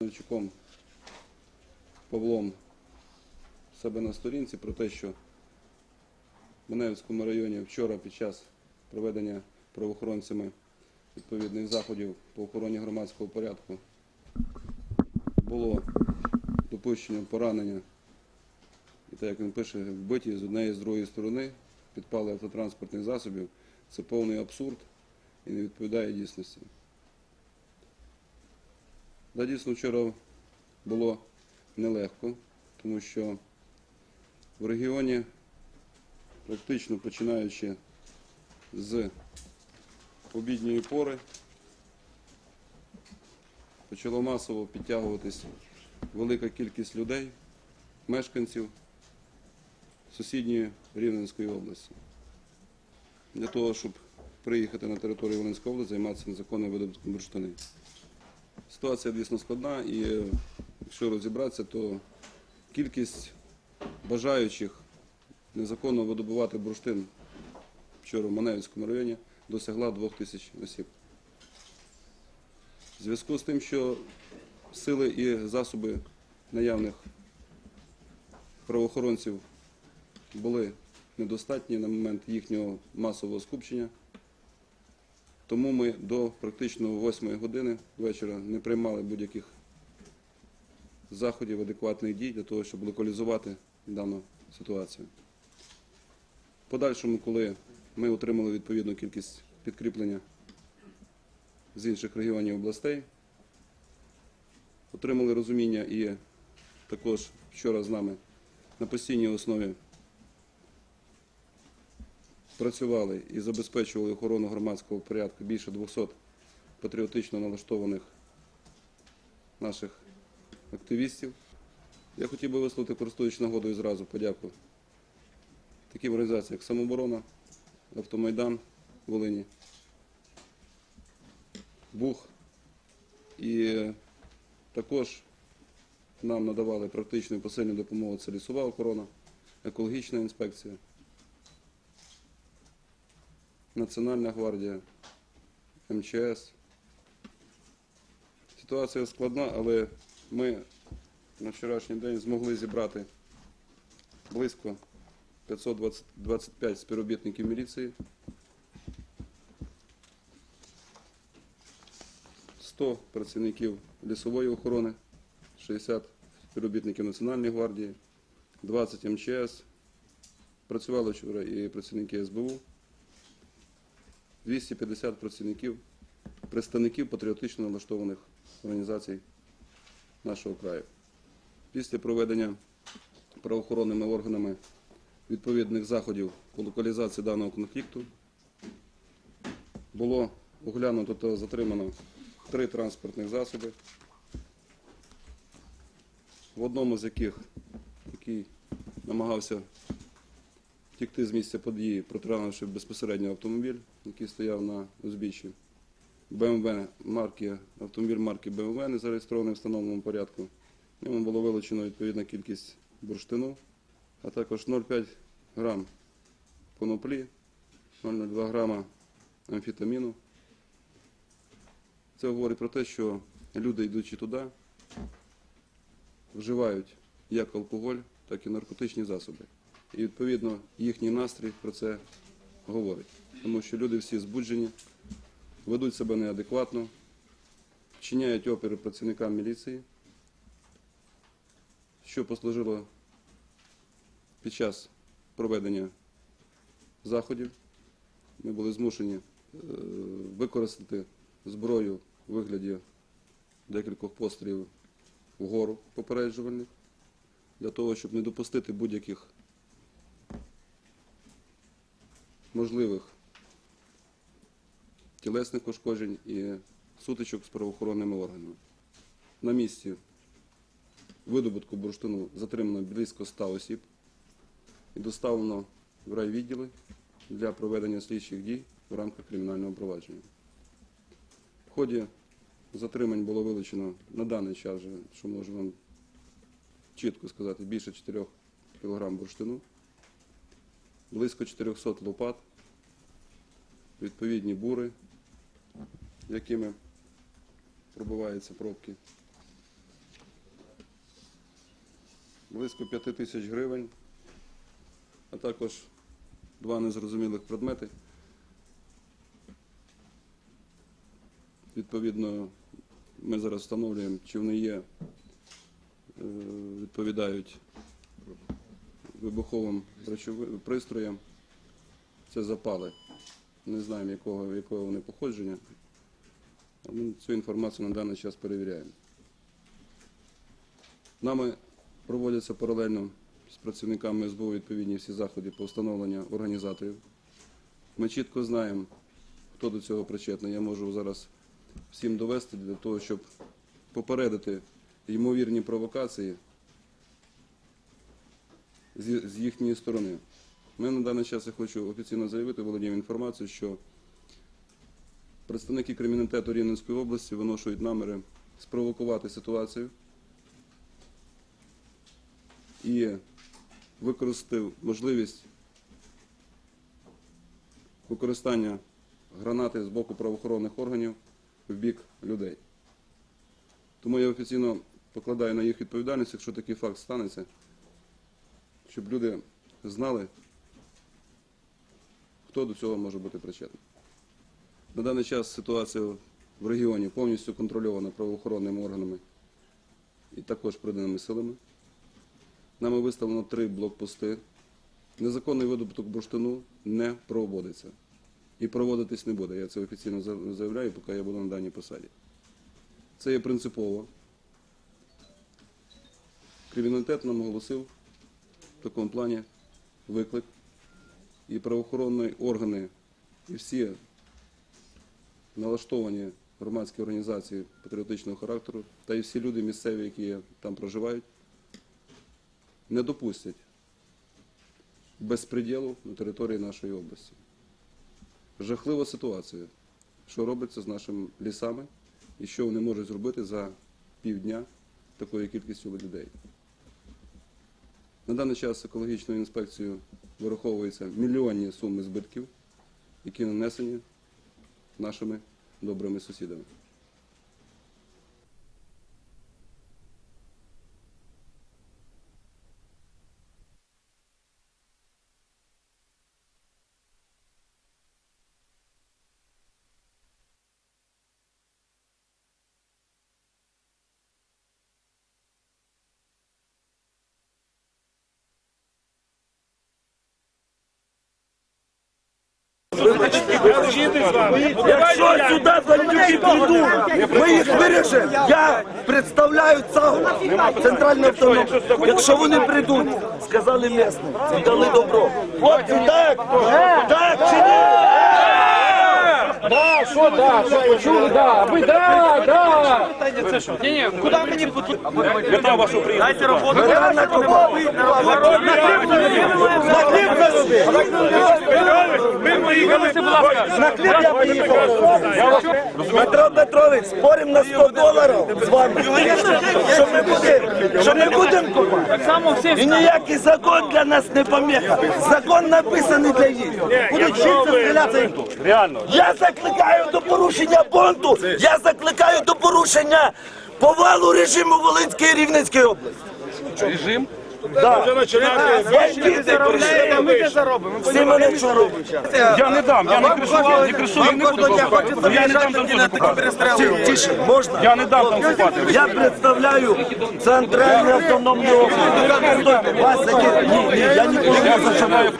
Новчуком Павлом себе на сторінці про те, що в Маневському районі вчора під час проведення правоохоронцями відповідних заходів по охороні громадського порядку було допущено поранення, і так як він пише, вбиті з однієї з другої сторони, підпали автотранспортних засобів. Це повний абсурд і не відповідає дійсності. Да, дійсно, вчора було нелегко, тому що в регіоні, практично починаючи з обідньої пори, почало масово підтягуватись велика кількість людей, мешканців сусідньої Рівненської області. Для того, щоб приїхати на територію Волинської області, займатися незаконним видобутком бурштини. Ситуація дійсно складна і якщо розібратися, то кількість бажаючих незаконно видобувати бурштин вчора в Маневському районі досягла 2 тисяч осіб. В зв'язку з тим, що сили і засоби наявних правоохоронців були недостатні на момент їхнього масового скупчення, тому ми до практично 8 години вечора не приймали будь-яких заходів, адекватних дій для того, щоб локалізувати дану ситуацію. Подальшому, коли ми отримали відповідну кількість підкріплення з інших регіонів областей, отримали розуміння і також вчора з нами на постійній основі працювали і забезпечували охорону громадського порядку більше 200 патріотично налаштованих наших активістів. Я хотів би висловити, користуючись нагодою, зразу подяку таким організаціям, як Самоборона, Автомайдан Волині, Бух. І також нам надавали практичну і посильну допомогу це лісова охорона, екологічна інспекція. Національна гвардія, МЧС. Ситуація складна, але ми на вчорашній день змогли зібрати близько 525 співробітників міліції, 100 працівників лісової охорони, 60 співробітників Національної гвардії, 20 МЧС. Працювали вчора і працівники СБУ. 250 працівників, представників патріотично налаштованих організацій нашого краю. Після проведення правоохоронними органами відповідних заходів по локалізації даного конфлікту було оглянуто та затримано три транспортних засоби, в одному з яких, який намагався втікти з місця події, протаранивши безпосередньо автомобіль, який стояв на узбіччі. БМВ марки, автомобіль марки БМВ не зареєстрований в встановленому порядку. В ньому було вилучено відповідна кількість бурштину, а також 0,5 грам коноплі, 0,02 грама амфетаміну. Це говорить про те, що люди, йдучи туди, вживають як алкоголь, так і наркотичні засоби. І відповідно їхній настрій про це говорить. Тому що люди всі збуджені, ведуть себе неадекватно, вчиняють опери працівникам міліції, що послужило під час проведення заходів. Ми були змушені е, використати зброю у вигляді декількох пострілів вгору попереджувальних, для того, щоб не допустити будь-яких можливих тілесних ушкоджень і сутичок з правоохоронними органами. На місці видобутку бурштину затримано близько 100 осіб і доставлено в райвідділи для проведення слідчих дій в рамках кримінального провадження. В ході затримань було вилучено на даний час, вже, що можу вам чітко сказати, більше 4 кг бурштину, близько 400 лопат, відповідні бури, якими пробиваються пробки, близько 5 тисяч гривень, а також два незрозумілих предмети. Відповідно, ми зараз встановлюємо, чи вони є, е, відповідають вибуховим пристроям. Це запали. Не знаємо, якого, якого вони походження. Ми цю інформацію на даний час перевіряємо. Нами проводяться паралельно з працівниками СБУ відповідні всі заходи по встановленню організаторів. Ми чітко знаємо, хто до цього причетний. Я можу зараз всім довести для того, щоб попередити ймовірні провокації з їхньої сторони. Ми на даний час я хочу офіційно заявити, володіємо інформацією, що представники кримінальтету Рівненської області виношують наміри спровокувати ситуацію і використав можливість використання гранати з боку правоохоронних органів в бік людей. Тому я офіційно покладаю на їх відповідальність, якщо такий факт станеться, щоб люди знали, хто до цього може бути причетний. На даний час ситуація в регіоні повністю контрольована правоохоронними органами і також приданими силами. Нами виставлено три блокпости. Незаконний видобуток бурштину не проводиться. І проводитись не буде. Я це офіційно заявляю, поки я буду на даній посаді. Це є принципово. Криміналітет нам оголосив в такому плані виклик. І правоохоронні органи, і всі налаштовані громадські організації патріотичного характеру, та і всі люди місцеві, які там проживають, не допустять безпреділу на території нашої області. Жахлива ситуація, що робиться з нашими лісами і що вони можуть зробити за півдня такою кількістю людей. На даний час екологічною інспекцією вираховуються мільйонні суми збитків, які нанесені нашими добрими сусідами. Якщо сюди бандюки прийдуть, ми їх вирішимо. Я представляю ЦАУ, центральну автономію. Якщо вони прийдуть, сказали місцеві, дали добро. Хлопці, так, так чи ні? Да, що да, що почули, да, ви да, да. Ні, ні, куди мені Мета вашу Дайте роботу. Мета на кого? На кліп зароби. Вивезти, будь ласка. На кліп я поїхав. Петро Петрович, спорим на 100 доларів з вами. Що ми будемо? Що ми будемо купати? Само всі І ніякий закон для нас не поміха. Закон написаний для їх. Будуть вчитися їм тут. Реально. Я закликаю до порушення бунту. Я закликаю до порушення повалу режиму Волинської і Рівненської області. Режим? Да. Бандити прийшли. ми не заробимо. Всі мене чують. Я не дам, я не кришував, не кришую, не буду купати. Я не дам там теж купати. Тише, можна? Я не дам там купати. Я представляю центральну автономну округ. Вас. Ні, ні, я ніколи не зачинаю.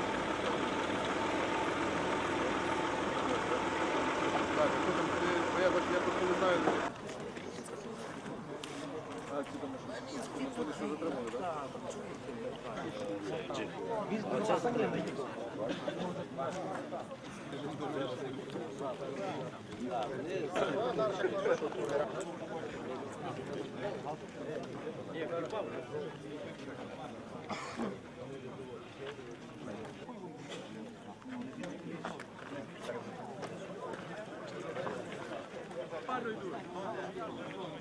Parlo i due.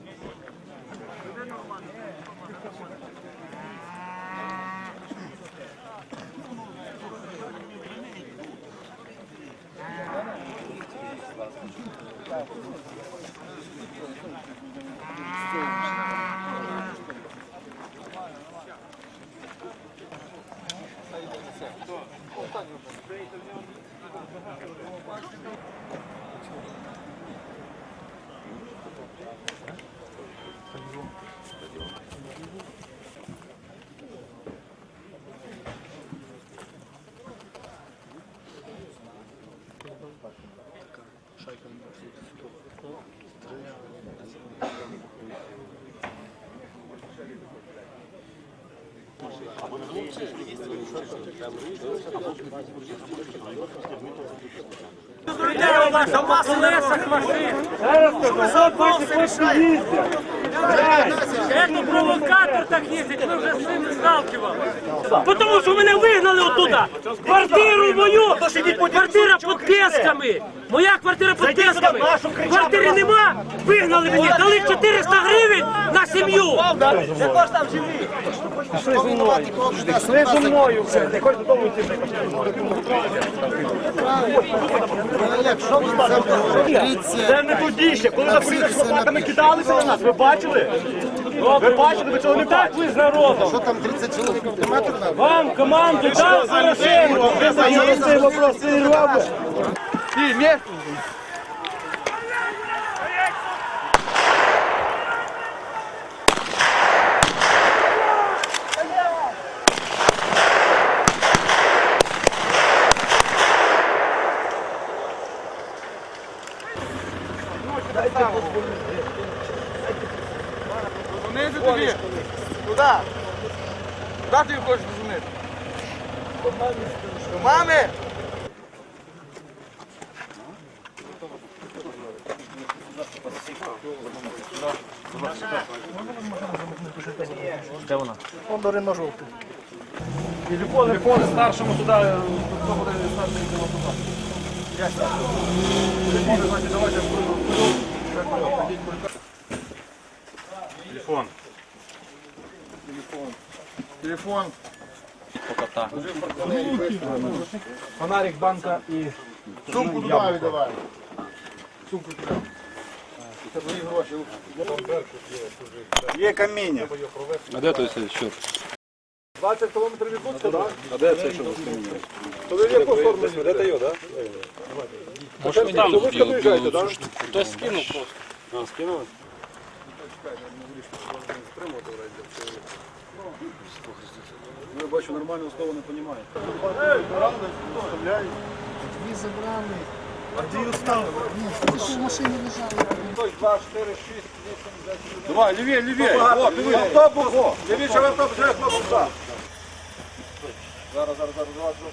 Это провокатор так ездит, мы уже с ним сталкивались. Потому что мене вигнали оттуда. Квартиру мою, квартира під Песками. Моя квартира під Песками. Квартири нема, вигнали мені, дали 400 гривень на сім'ю. Це не тоді ще, коли за поліція хлопаками кидалися на нас, ви бачили? Ви бачили, ви цього не Так ви з народом. Що там 30 чоловік автоматів? Вам команду дав Порошенко. Ви заїздили вопроси і робите. Дзвонити тобі. Куди? Куди ти хочеш дзвонити? До мами? Телефони старшому туди, хто буде старший автомат. Телефони, значить, давайте Телефон. Телефон. Фонарик, банка і Сумку туди віддавай. Є каміння. А де той счет? 20 кілометрів від Луцька, так? А де це що То ви в яку сторону? Де та його, так? Може там до Луцька доїжджаєте, так? Хтось скинув просто. А, скинули? Ну, я бачу, нормально слово не розуміє. Дві забрали. Давай, лівіє, лівіє. О, диви, автобус. Лівіше автобус, вже автобус, так. Зараз, зараз, зараз, зараз.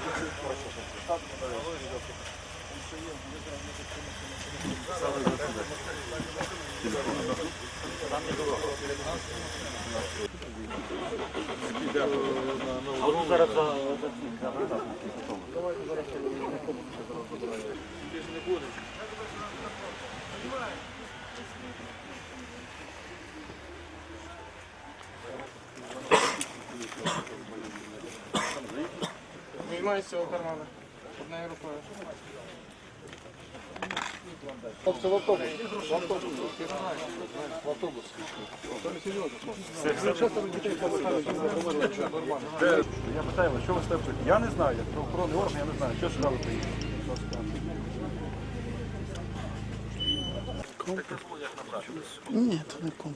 Виймай з цього кармана. Однією рукою. Хлопці, в автобус. В автобус. В автобус. Нормально. Я питаю вас, що ви степите? Я не знаю, як правоохоронний орган, я не знаю, що сюди ви приїхали. Ні, то не ком.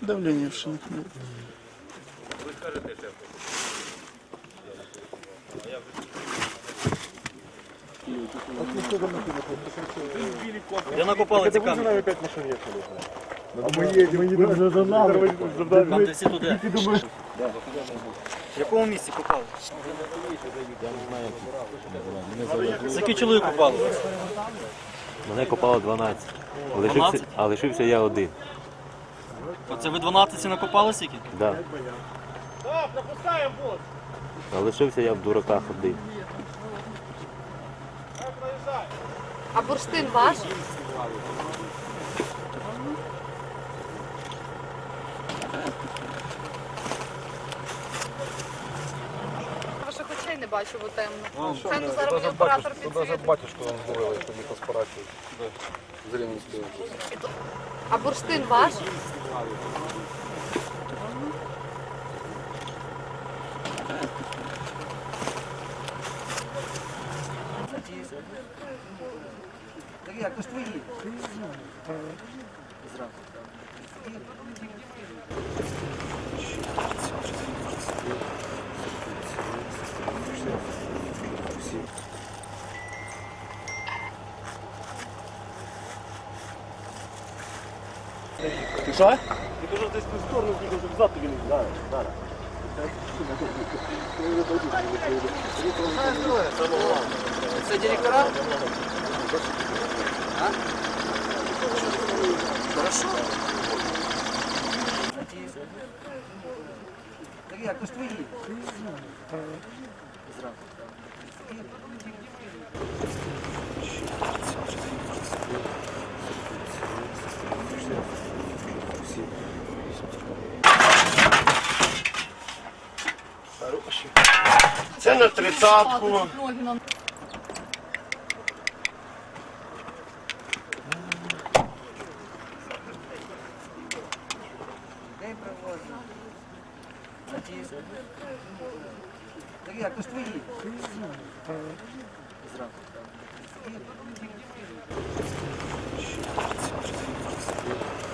Давлення в шинах не. Я накопали ці камні. Навіть 5 машин їхали. А ми їдемо, ми їдемо вже за нами. Там де всі туди. В якому місці? З який чоловік копали? Мене копало 12. Лишився, а лишився я один. Оце ви 12 накопали стільки? Да. А лишився я в дураках один. А бурштин ваш? Ваших очей не бачу, бо темно. Це ну зараз мені оператор підсвітить. батюшку вам говорили, що не паспорачують. З Рівненської області. А бурштин ваш? Це ж твої. Зразу. Ти що? Ти дуже десь в сторону біжу, взад тобі не знаєш. Зараз. Це директора? Так як, то ж твої. Це на тридцятку. не привозив. Так як, ну, то ж твої. Зранку. Thank you.